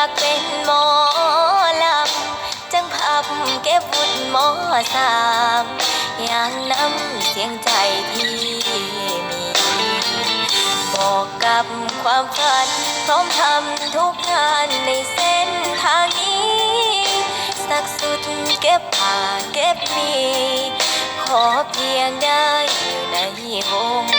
ากเป็นหมอลำ จังพับเก็บบุญหมอสามอย่างน้ำเสียงใจที่มี บอกกับความฝัน พร้อมทำทุกงานในเส้นทางนี้ สักสุดเก็บผ่าเก็บมี ขอเพียงได้อยู่ในวง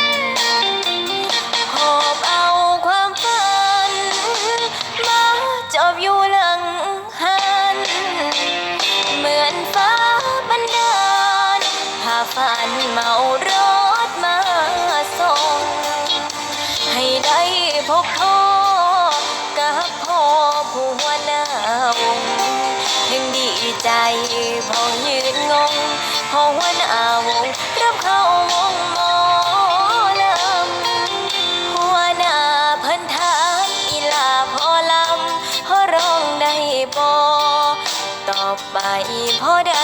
กับพ่อผู้หัวหน้าวงยังดีใจพอยืนงงพอหัวหน้าวงรับเข้าวงมอลำหัวหน้าพิ่นถามอีลาพอลำพอร้องได้บ่ตอบไปพอได้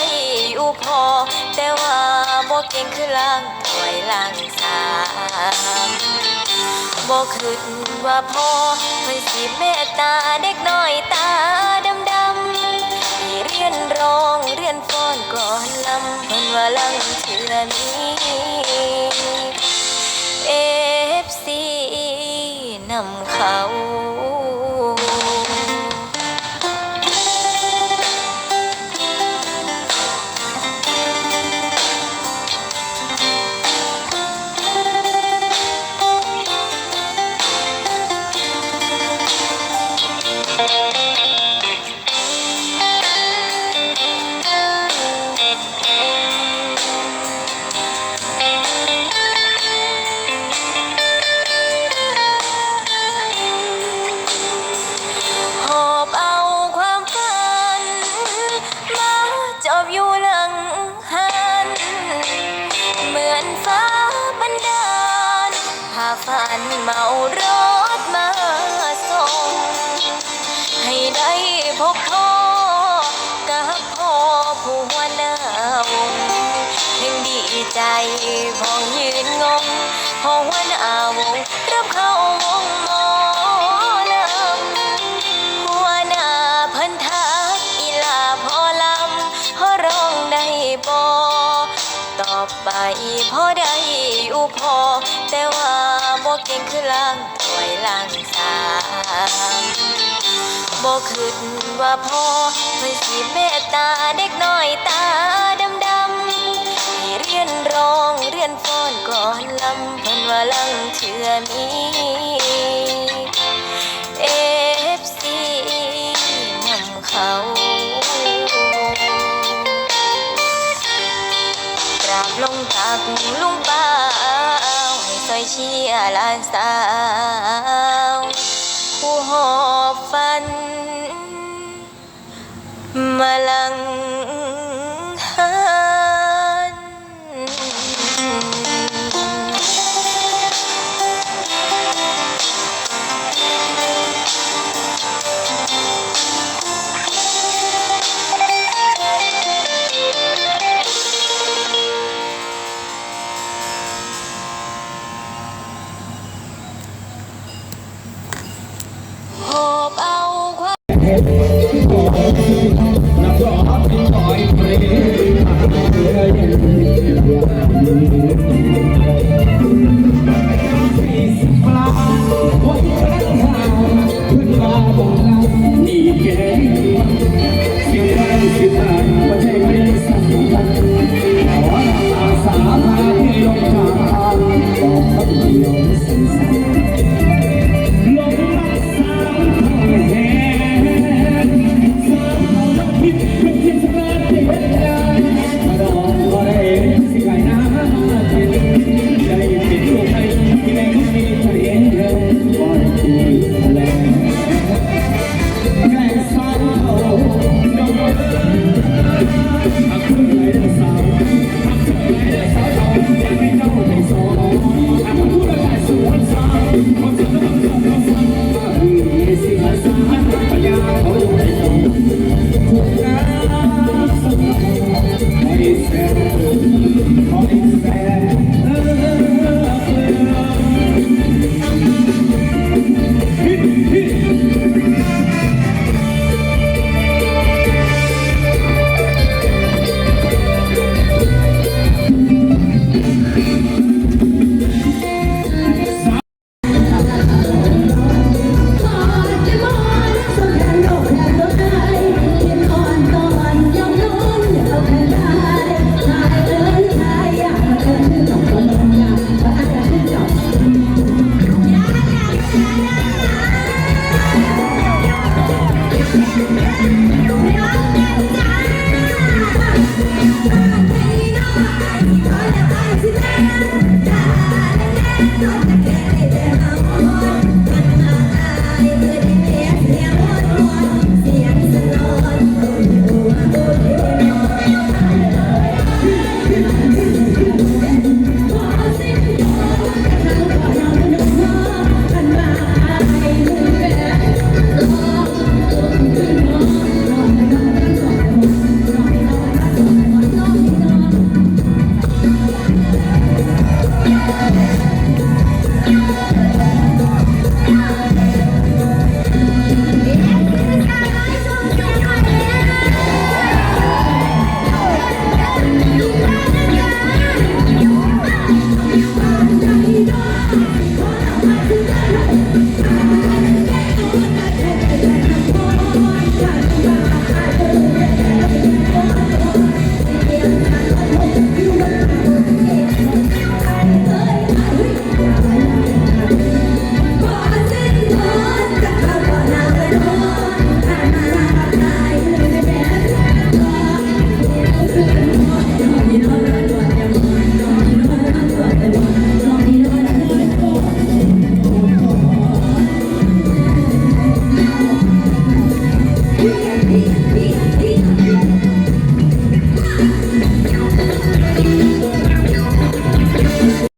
อยู่พอ แต่ว่าบ่เก่งคือล่างถอยล่างสาม บอกคิดว่าพ่อเพิ่นสิเมตตาเด็กน้อยตาดำดำให้เรียนร้องเรียนฟ้อนก่อนลำเพิ่นว่าลังเทือนี้ พบพ่อกับพ่อผู้หัวหน้าวงยังดีใจพองยืนงงพอหัวหน้าวงรับเข้าวงมอลำหัวหน้าพิ่นทักอีลาพอลำพอร้องได้บ่ตอบไปพอได้อยู่พอแต่ว่าบ่เก่งคือล่างถอยล่างสาม บ่คิดว่าพ่อเพิ่นสิเมตตาเด็กน้อยตาดำดำให้เรียนร้องเรียนฟ้อนก่อนลำเพิ่นว่าลังเทื่อมีเอฟซีนำเขากราบลงตักลุงป้าวให้ซอยเชียร์หลานสาวผู้หอ บฟัน มาลัง กร้